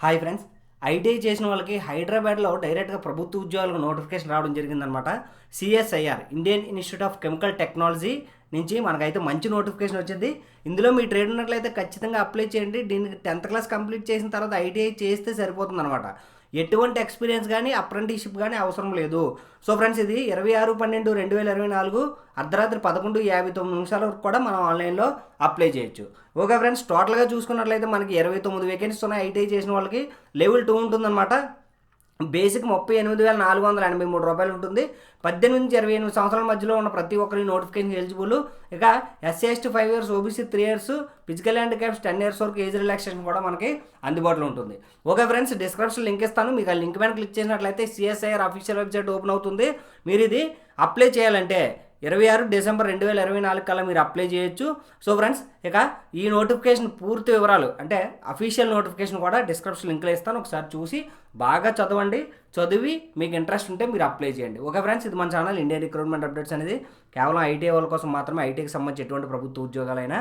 Hi friends ITI చేసిన వాళ్ళకి హైదరాబాద్లో డైరెక్ట్గా ప్రభుత్వ ఉద్యోగాలకు నోటిఫికేషన్ రావడం జరిగిందనమాట CSIR Indian institute of chemical technology నుంచి మనకైతే మంచి నోటిఫికేషన్ వచ్చింది. ఇందులో మీ ట్రేడ్ ఉన్నట్లయితే ఖచ్చితంగా అప్లై చేయండి. దీనికి టెన్త్ క్లాస్ కంప్లీట్ చేసిన తర్వాత ఐటీఐ చేస్తే సరిపోతుంది అనమాట ఎటువంటి ఎక్స్పీరియన్స్ కానీ అప్రెంటిషిప్ కానీ అవసరం లేదు. సో ఫ్రెండ్స్ ఇది ఇరవై ఆరు పన్నెండు రెండు వేల ఇరవై నాలుగు అర్ధరాత్రి పదకొండు యాభై తొమ్మిది నిమిషాల వరకు కూడా మనం ఆన్లైన్లో అప్లై చేయొచ్చు. ఓకే ఫ్రెండ్స్ టోటల్గా చూసుకున్నట్లయితే మనకి ఇరవై తొమ్మిది వేకెన్సీస్ ఉన్నాయి. ఐటీఐ చేసిన వాళ్ళకి లెవెల్ టూ ఉంటుందన్నమాట. బేసిక్ ముప్పై ఎనిమిది వేల నాలుగు వందల ఎనభై మూడు రూపాయలు ఉంటుంది. పద్దెనిమిది నుంచి ఇరవై ఎనిమిది సంవత్సరాల మధ్యలో ఉన్న ప్రతి ఒక్కరి నోటిఫికేషన్ ఎలిజిబుల్. ఇక SC ST five years OBC three years physical and caps ten years వరకు ఏజ్ రిలాక్సేషన్ కూడా మనకి అందుబాటులో ఉంటుంది. ఓకే ఫ్రెండ్స్ డిస్క్రిప్షన్ లింక్ ఇస్తాను. మీకు ఆ లింక్ మీద క్లిక్ చేసినట్లయితే సిఎస్ఐఆర్ అఫీషియల్ వెబ్సైట్ ఓపెన్ అవుతుంది. మీరు ఇది అప్లై చేయాలంటే ఇరవై ఆరు డిసెంబర్ రెండు వేల ఇరవై నాలుగు కల్లా మీరు అప్లై చేయొచ్చు. సో ఫ్రెండ్స్ ఇక ఈ నోటిఫికేషన్ పూర్తి వివరాలు అంటే అఫీషియల్ నోటిఫికేషన్ కూడా డిస్క్రిప్షన్ లింక్లో ఇస్తాను ఒకసారి చూసి బాగా చదవండి. చదివి మీకు ఇంట్రెస్ట్ ఉంటే మీరు అప్లై చేయండి. ఓకే ఫ్రెండ్స్ ఇది మన ఛానల్ ఇండియన్ రిక్రూట్మెంట్ అప్డేట్స్ అనేది. కేవలం ఐటీ వాళ్ళ కోసం మాత్రమే ఐటీకి సంబంధించి ఎటువంటి ప్రభుత్వ ఉద్యోగాలైనా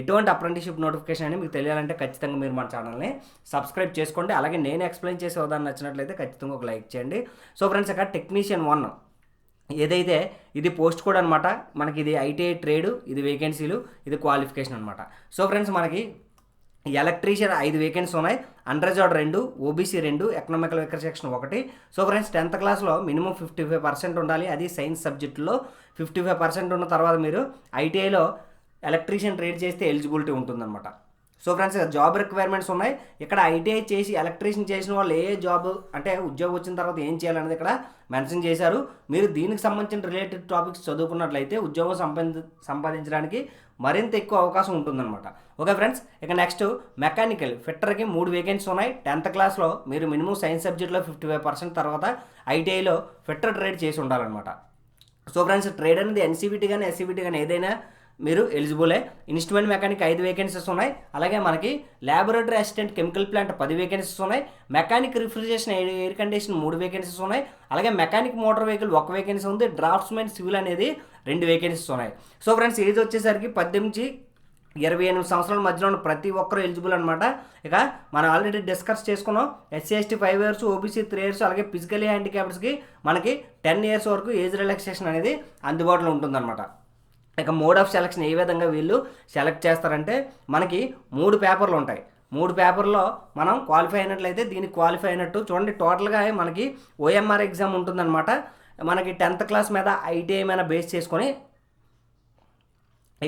ఎటువంటి అప్రెంటిషిప్ నోటిఫికేషన్ అని మీకు తెలియాలంటే ఖచ్చితంగా మీరు మన ఛానల్ని సబ్స్క్రైబ్ చేసుకోండి. అలాగే నేను ఎక్స్ప్లెయిన్ చేసే ఉదాహరణ నచ్చినట్లయితే ఖచ్చితంగా ఒక లైక్ చేయండి. సో ఫ్రెండ్స్ ఇక టెక్నీషియన్ వన్. ఏదైతే ఇది పోస్ట్ కోడ్ అనమాట మనకి ఇది ఐటీఐ ట్రేడ్ ఇది వేకెన్సీలు ఇది క్వాలిఫికేషన్ అనమాట సో ఫ్రెండ్స్ మనకి ఎలక్ట్రీషియన్ ఐదు వేకెన్సీ ఉన్నాయి అండర్ రెండు ఓబీసీ రెండు ఎకనామికల్ వెకర్ సెక్షన్ ఒకటి. సో ఫ్రెండ్స్ టెన్త్ క్లాస్లో మినిమం ఫిఫ్టీ ఫైవ్ పర్సెంట్ ఉండాలి. అది సైన్స్ సబ్జెక్టులో ఫిఫ్టీ ఫైవ్ పర్సెంట్ ఉన్న తర్వాత మీరు ఐటీఐలో ఎలక్ట్రీషియన్ ట్రేడ్ చేస్తే ఎలిజిబిలిటీ ఉంటుందన్నమాట. సో ఫ్రెండ్స్ జాబ్ రిక్వైర్మెంట్స్ ఉన్నాయి. ఇక్కడ ఐటీఐ చేసి ఎలక్ట్రీషియన్ చేసిన వాళ్ళు ఏ జాబ్ అంటే ఉద్యోగం వచ్చిన తర్వాత ఏం చేయాలనేది ఇక్కడ మెన్షన్ చేశారు. మీరు దీనికి సంబంధించిన రిలేటెడ్ టాపిక్స్ చదువుకున్నట్లయితే ఉద్యోగం సంపాది సంపాదించడానికి మరింత ఎక్కువ అవకాశం ఉంటుందన్నమాట. ఓకే ఫ్రెండ్స్ ఇక నెక్స్ట్ మెకానికల్ ఫిట్టర్కి మూడు వేకెన్సీ ఉన్నాయి. టెన్త్ క్లాస్లో మీరు మినిమం సైన్స్ సబ్జెక్ట్లో ఫిఫ్టీ ఫైవ్ పర్సెంట్ తర్వాత ఐటీఐలో ఫిట్టర్ ట్రేడ్ చేసి ఉండాలన్నమాట. సో ఫ్రెండ్స్ ట్రేడ్ అనేది ఎన్సీబీటీ కానీ ఎస్సీబీటీ కానీ ఏదైనా మీరు ఎలిజిబులే. ఇన్స్ట్రుమెంట్ మెకానిక్ ఐదు వేకెన్సీస్ ఉన్నాయి. అలాగే మనకి ల్యాబొరేటరీ అసిస్టెంట్ కెమికల్ ప్లాంట్ పది వేకెన్సీస్ ఉన్నాయి. మెకానిక్ రిఫ్రిజరేషన్ ఎయిర్ కండిషన్ మూడు వేకెన్సీస్ ఉన్నాయి. అలాగే మెకానిక్ మోటార్ వెహికల్ ఒక వేకెన్సీ ఉంది. డ్రాఫ్ట్స్మెన్ సివిల్ అనేది రెండు వేకెన్సీస్ ఉన్నాయి. సో ఫ్రెండ్స్ ఏజ్ వచ్చేసరికి పద్దెనిమిది ఇరవై ఎనిమిది సంవత్సరాల మధ్యలో ఉన్న ప్రతి ఒక్కరూ ఎలిజిబుల్ అనమాట ఇక మనం ఆల్రెడీ డిస్కస్ చేసుకున్నాం. SC ST five years OBC three years అలాగే ఫిజికలీ హ్యాండిక్యాప్స్కి మనకి టెన్ ఇయర్స్ వరకు ఏజ్ రిలాక్సేషన్ అనేది అందుబాటులో ఉంటుందన్నమాట. ఇక మోడ్ ఆఫ్ సెలక్షన్ ఏ విధంగా వీళ్ళు సెలెక్ట్ చేస్తారంటే మనకి మూడు పేపర్లు ఉంటాయి. మూడు పేపర్లో మనం క్వాలిఫై అయినట్లయితే దీనికి క్వాలిఫై అయినట్టు చూడండి టోటల్గా మనకి ఓఎంఆర్ ఎగ్జామ్ ఉంటుందన్నమాట. మనకి టెన్త్ క్లాస్ మీద ఐటీఐ మీద బేస్ చేసుకొని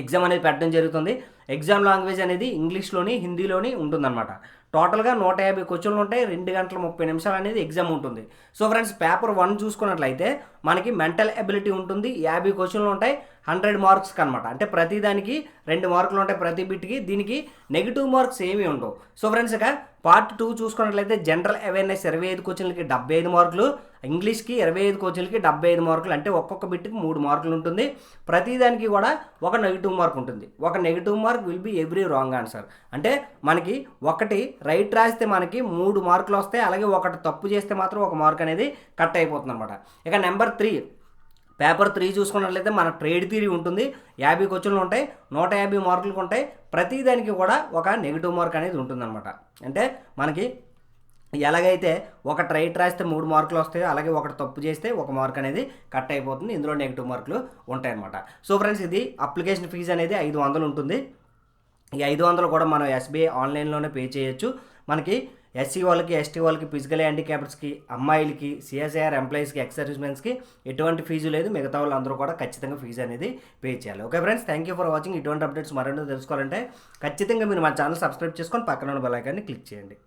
ఎగ్జామ్ అనేది పెట్టడం జరుగుతుంది. ఎగ్జామ్ లాంగ్వేజ్ అనేది ఇంగ్లీష్లోని హిందీలోని ఉంటుందన్నమాట. టోటల్గా నూట యాభై క్వశ్చన్లు ఉంటాయి రెండు గంటల ముప్పై నిమిషాలు అనేది ఎగ్జామ్ ఉంటుంది. సో ఫ్రెండ్స్ పేపర్ వన్ చూసుకున్నట్లయితే మనకి మెంటల్ ఎబిలిటీ ఉంటుంది యాభై క్వశ్చన్లు ఉంటాయి హండ్రెడ్ మార్క్స్కి అనమాట అంటే ప్రతి దానికి రెండు మార్కులు ఉంటాయి ప్రతి బిట్కి దీనికి నెగిటివ్ మార్క్స్ ఏమీ ఉండవు. సో ఫ్రెండ్స్ ఇక పార్ట్ టూ చూసుకున్నట్లయితే జనరల్ అవేర్నెస్ ఇరవై ఐదు క్వశ్చన్లకి డెబ్బై ఐదు మార్కులు ఇంగ్లీష్కి ఇరవై ఐదు క్వశ్చన్లకి డెబ్బై ఐదు మార్కులు అంటే ఒక్కొక్క బిట్కి మూడు మార్కులు ఉంటుంది. ప్రతి దానికి కూడా ఒక నెగిటివ్ మార్క్ ఉంటుంది. ఒక negative mark will be every wrong answer అంటే మనకి ఒకటి రైట్ రాస్తే మనకి మూడు మార్కులు వస్తాయి అలాగే ఒకటి తప్పు చేస్తే మాత్రం ఒక మార్క్ అనేది కట్ అయిపోతుంది అనమాట ఇక నెంబర్ త్రీ పేపర్ త్రీ చూసుకున్నట్లయితే మన ట్రేడ్ థీరీ ఉంటుంది. యాభై క్వశ్చన్లు ఉంటాయి నూట యాభై మార్కులకు ఉంటాయి. ప్రతి దానికి కూడా ఒక నెగిటివ్ మార్క్ అనేది ఉంటుందన్నమాట అంటే మనకి ఎలాగైతే ఒక రైట్ రాస్తే మూడు మార్కులు వస్తాయో అలాగే ఒకటి తప్పు చేస్తే ఒక మార్క్ అనేది కట్ అయిపోతుంది. ఇందులో నెగిటివ్ మార్కులు ఉంటాయన్నమాట. సో ఫ్రెండ్స్ ఇది అప్లికేషన్ ఫీజు అనేది ఐదు వందలు ఉంటుంది. ఈ ఐదు వందలు కూడా మనం ఎస్బీఐ ఆన్లైన్లోనే పే చేయొచ్చు. మనకి ఎస్సీ వాళ్ళకి ఎస్టీ వాళ్ళకి ఫిజికల్ హ్యాండిక్యాప్డ్స్కి అమ్మాయిలకి సిఎస్ఐఆర్ ఎంప్లాయీస్కి ఎక్స్ సర్వీస్మెన్స్కి ఎటువంటి ఫీజు లేదు. మిగతా వాళ్ళందరూ కూడా ఖచ్చితంగా ఫీజు అనేది పే చేయాలి. Okay friends thank you for watching. ఇటువంటి అప్డేట్స్ మరెన్నో తెలుసుకోవాలంటే ఖచ్చితంగా మీరు మా ఛానల్ సబ్స్క్రైబ్ చేసుకొని పక్కన ఉన్న బెల్ ఐకాన్ని క్లిక్ చేయండి.